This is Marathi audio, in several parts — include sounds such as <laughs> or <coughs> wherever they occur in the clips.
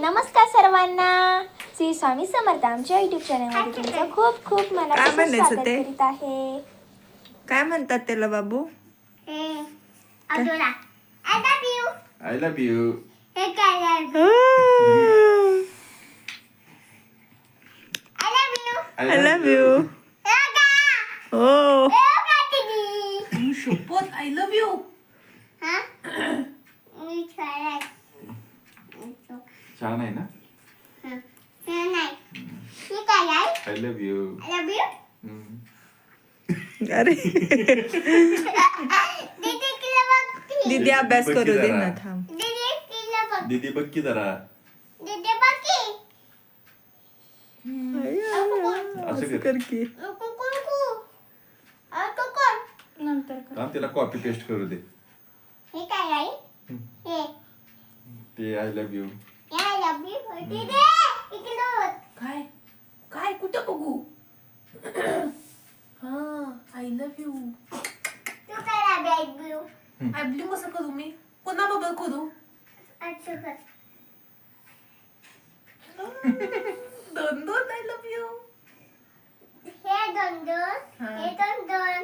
नमस्कार सर्वांना. श्री स्वामी समर्थ आमच्या युट्यूब चॅनलमध्ये तुमचं खूप खूप काय म्हणायचं स्वागत ते? करीत आहे. काय म्हणतात त्याला बाबू? I love you. I I love you हो शपथ आय लव्ह यू छान आहे ना? आय लव्ह यू अरे. दीदी अभ्यास करू दे. ना थांब. दीदी बघ. की जरा. असं असं कर. कर की. नंतर थांब तिला कॉपी पेस्ट करू दे. ते आय लव्ह यू काय? काय? कुठं बघू? <clears throat> हा I love you I blue कसं करू मी. पुन्हा बबल करू <laughs> दोन दोन आय लव्ह यू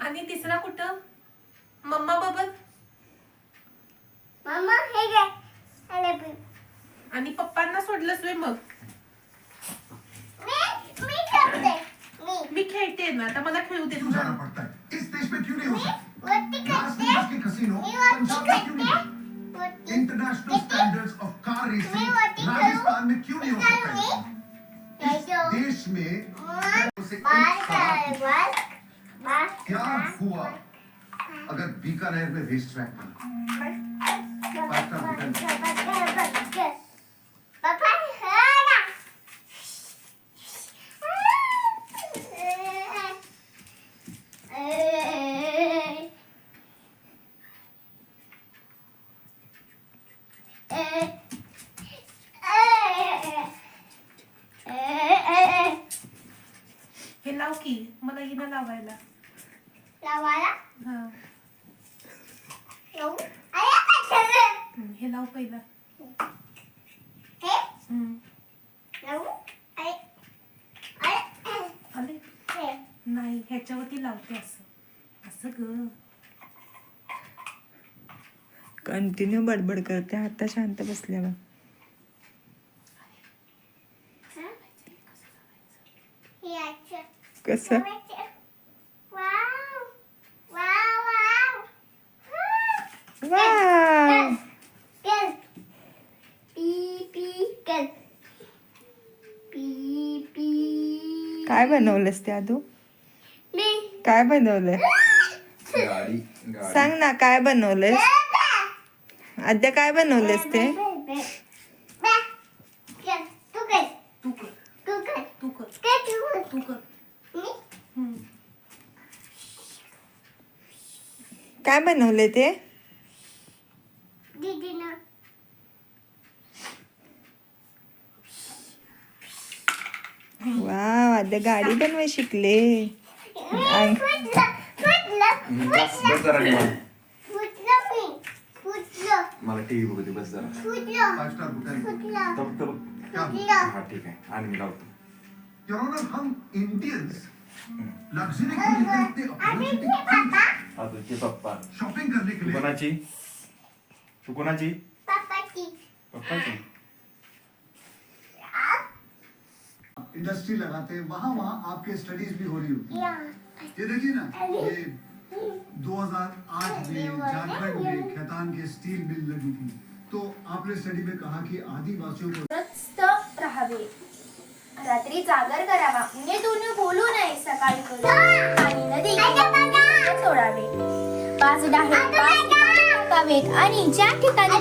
आणि तिसरा कुठं मम्मा बबल मामा हे घे I love you. आणि पप्पांना सोडलंच वे मग मी मी ठेवते मी मी खेळते ना आता मला खेळू दे क्यों जाना पड़ता है। इस देश में क्यों नहीं हो सकता? वरती लास करते वेगास के कसिनो मी वरती पंजाब में क्यों नहीं? हो। करते सकता वरती इंटरनेशनल स्टैंडर्ड्स ऑफ कार मैं रेसिंग वरती करूं? राजस्थान में क्यों नहीं हो सकता? करूंगी? है? इस जाओ। देश में उसे एक बाहर सवाल कर बस बस क्या हुआ अगर बीकानेर में रेस ट्रैक बना पापा हाँ हे लाव की मला हिनं लावायला. लावाला हा. लावू? हम्म, हे पहिला. हे? हम्म, लावू? आय आय आले? हे. नाही ह्याच्यावरती लावते असं. असं ग. कंटिन्यू बडबड करते आता शांत बसल्यावर. कसं? वाव! वाव वाव वाव कल पी पी कल पी पी काय बनवलंस ते आदू? मी काय बनवलंय? सांग ना काय बनवलंयस? आद्या काय बनवलेस ते? काय बनवले ते? दीदीनं वाव आद्या गाडी बनवाय शिकले. मला टीव्ही बघू दे बस जरा. फाइव स्टार होटल तब तब हा ठीक आहे. आणि मी लावतो. योर ऑनर हम इंडियंस लग्जरी को लेकर इतने ते पप्पा. शॉपिंग करने के तू लिए. कोणाची तू कोणाची पापाची पप्पाची इंडस्ट्री लगाते हैं वहाँ वहाँ आपके स्टडीज़ भी हो रही होगी या ये देखिए ना ये 2008 में झारखंड में खैतान के स्टील मिल लगी थी। तो आपने स्टडी में कहा कि आदिवासियों को ग्रस्त राहावे। रात्री जागर करावा। म्हणजे तुम्ही बोलू नये सकाळी करू आणि नदी सोडावे। पाच डाहे आणि ज्या ठिकाणी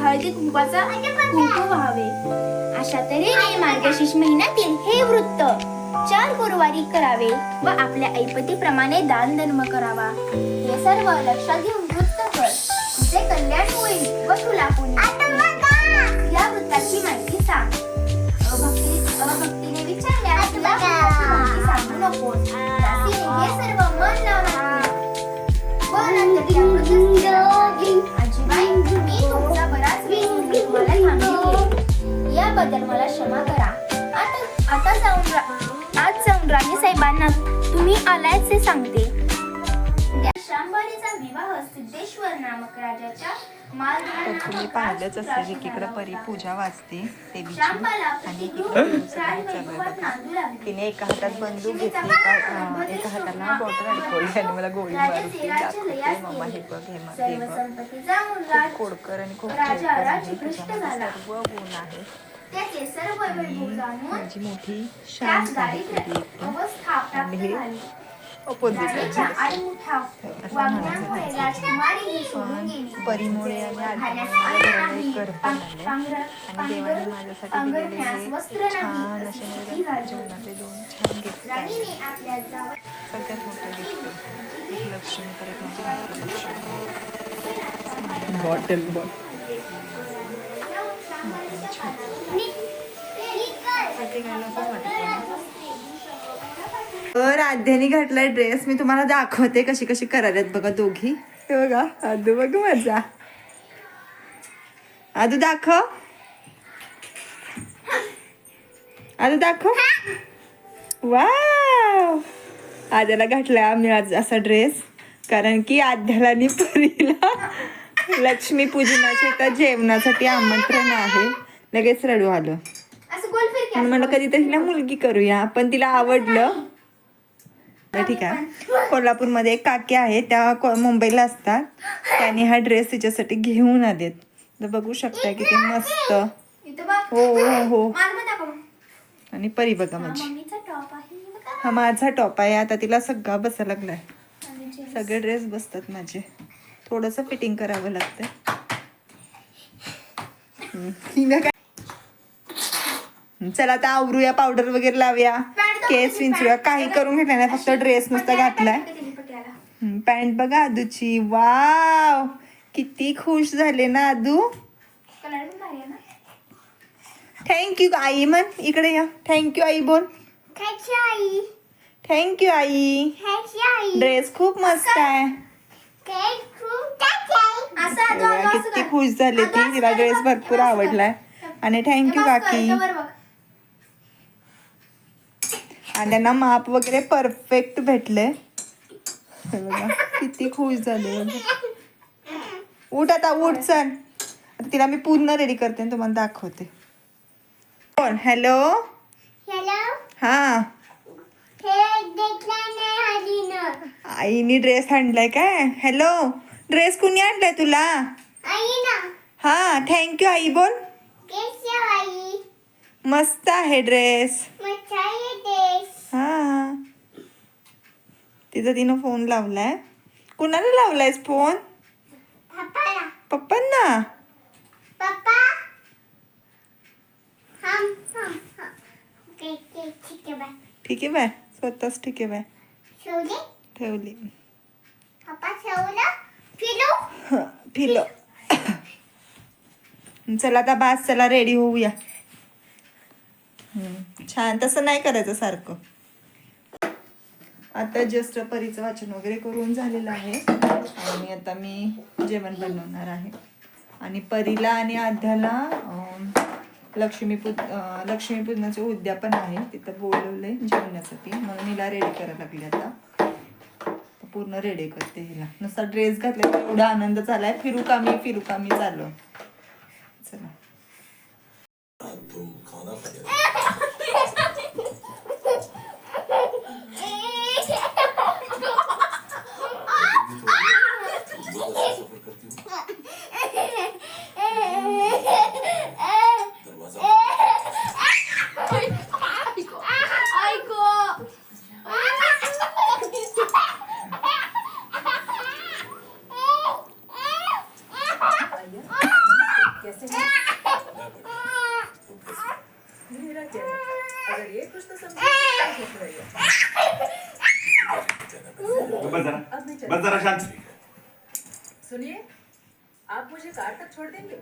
हळदी कुंकवाचा कुंकू व्हावे. अशा तऱ्हेने मार्गशीर्ष महिन्यातील हे वृत्त चार गुरुवारी करावे व आपल्या ऐपतीप्रमाणे दान धर्म करावा. हे सर्व लक्षात घेऊन वृत्त कर. तुझे कल्याण होईल व तुला पुण्य या वृत्ताची माहिती सांग. अभक्ती अभक्तीने तुला वृत्ताची माहिती सांगू नकोस. दासीने हे सर्व मन लावून ऐकले. व नंतर त्या वृत्त स्त्रीला म्हणाली, आजीबाई मी तुमचा वेळ तुम्हाला थांबवले सांगते. शांभरीचा विवाह सिद्धेश्वर नामक राजाच्या तर तुम्ही पाहिलंच असेल एकीकडे परी पूजा वाचते देवीची आणि एकीकडे तुमचं काय चालू आहे बघा. तिने एका हातात बंदूक घेतली एका हाताला बॉटल अडकवली आणि मला गोळी मारून दाखवते मम्मा हे बघ हे हे बघ. खूप खोडकर आणि खूप आहे. सर्व गुण आहेत. त्याचे सर्व वैभव जाणून माझी मोठी परीमुळे आणि देवाने माझ्यासाठी दिलेले. छान असे दोन छान गिफ्ट सगळ्यात मोठं गिफ्ट लक्ष्मी परत माझी मोठी लक्ष्मी बॉटल बॉटल तर घातलाय ड्रेस मी तुम्हाला दाखवते कशी कशी करायला बघा दोघी. हे बघा आदू बघ माझा. आदू दाखव. आदू दाखव. वा आद्याला घातलाय आम्ही आज असा ड्रेस कारण की आद्याला आणि परीला लक्ष्मी पूजनाच्या एका जेवणासाठी आमंत्रण आहे. लगेच रडू आलं. म्हणून म्हणलं कधीतरी हिला मुलगी करूया पण तिला आवडलं. ठीक आहे. कोल्हापूरमध्ये एक काकी आहे त्या को- मुंबईला असतात. त्यांनी हा ड्रेस तिच्यासाठी घेऊन आलेत. तर बघू शकता किती मस्त. हो हो हो. पण आणि परी बघा माझी. हे माझा टॉप आहे. आता तिला सगळा बसायला लागलाय. सगळे ड्रेस बसतात माझे. थोडंसं फिटिंग करावं लागतं <laughs> चला आता आवरूया पावडर वगैरे लावूया. केस विंचरूया. काही करून घेतलं नाही फक्त ड्रेस नुसता घातलाय. पॅन्ट बघा आदूची. वाव! किती खुश झाले ना आदू. थँक्यू आई म्हण. इकडे या. थँक्यू आई बोल. थँक्यू आई. ड्रेस खूप मस्त आहे. किती. खुश झाली ती. तिला ड्रेस. भरपूर आवडलाय. आणि थँक्यू काकी. आणि त्यांना माप वगैरे परफेक्ट भेटले बघा किती खुश झाले. उठ आता उठ चल. आता तिला मी पूर्ण रेडी करते आणि तुम्हाला दाखवते. कोण? हॅलो हॅलो हा. आईनी ड्रेस आणलाय काय? हॅलो ड्रेस कुणी आणलाय तुला? हा थँक्यू आई बोल. मस्त आहे ड्रेस हा. तिचा तिनं फोन लावलाय. कुणाला लावलायस फोन? पप्पांना? ठीक आहे बाय. ठीक आहे बाय. स्वतःच ठीक आहे बाय. ठेवले? फिरलो <laughs> <coughs> चला आता बास चला रेडी होऊया. छान. तसं नाही करायचं सारखं. आता जस्ट परीचं वाचन वगैरे करून झालेलं आहे. आणि आता मी जेवण बनवणार आहे. आणि परीला आणि आध्याला लक्ष्मीपू लक्ष्मीपूज उद्या लक्ष्मीपूजनाचे उद्यापन आहे. तिथं बोलवलं आहे जेवण्यासाठी म्हणून हिला रेडी करायला लागली आता. पूर्ण रेडी करते हिला. नुसता ड्रेस घातला तर एवढा आनंद झालाय. फिरू कामी फिरू कामी चालू चला. बस जरा शांत सुनिए आप मुझे कार तक छोड़ देंगे